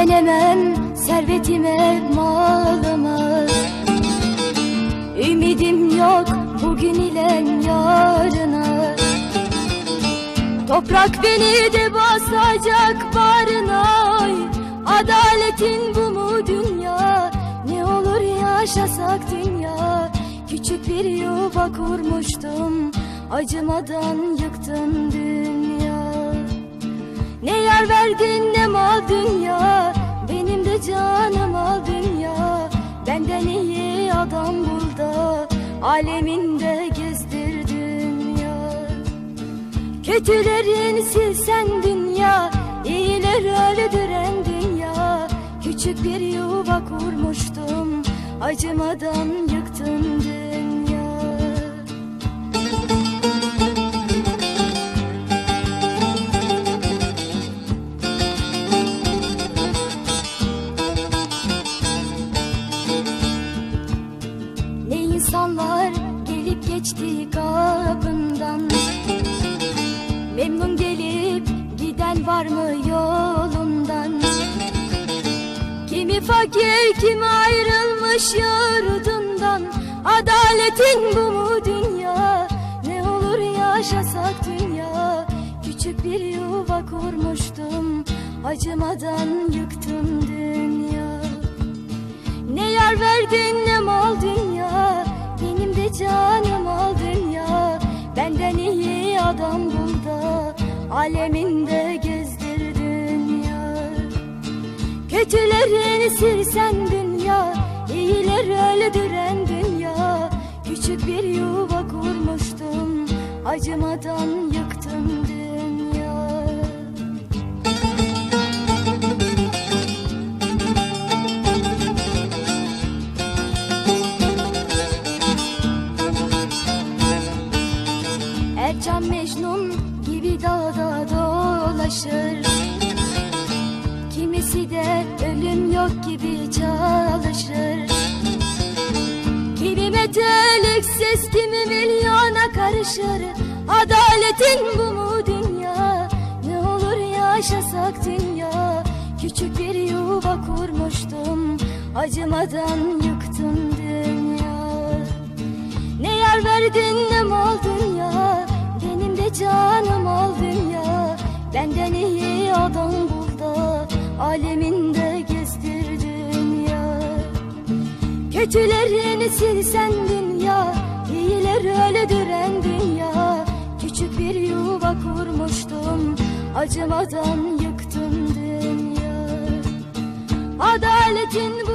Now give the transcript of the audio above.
Veremem servetime malımı Ümidim yok bugün ile yarına. Toprak beni de basacak barına. Ay. Adaletin bu mu dünya? Ne olur yaşasak dünya? Küçük bir yuva kurmuştum Acımadan yıktın dünya. Ne yer verdin Aleminde gezdirdin ya. Kötülerin silsen dünya iyileri öldüren dünya. Küçük bir yuva kurmuştum Acımadan gelip geçti kapından. Memnun gelip giden var mı yolundan? Kimi fakir kimi ayrılmış yurdundan. Adaletin bu mu dünya? Ne olur yaşasak dünya? Küçük bir yuva kurmuştum Acımadan yıktım dünya. Ne yar verdin ne mal dünya Aleminde gezdirdin ya Kötülerini silsen dünya İyileri öldüren dünya. Küçük bir yuva kurmuştum Acımadan yıktım dünya. Ercan Mecnun gibi dağda dolaşır. Kimisi de ölüm yok gibi çalışır. Kimi meteliksiz kimi milyona karışır. Adaletin bu mu dünya? Ne olur yaşasak dünya? Küçük bir yuva kurmuştum Acımadan yıktım dünya. Ne yer verdin ne Ey canım al dünya. Benden iyi adam bul da Aleminde gezdirdin ya Kötülerini silsen dünya İyiler öyle düren dünya. Küçük bir yuva kurmuştum Acımadan yıktın dünya. Adaletin bu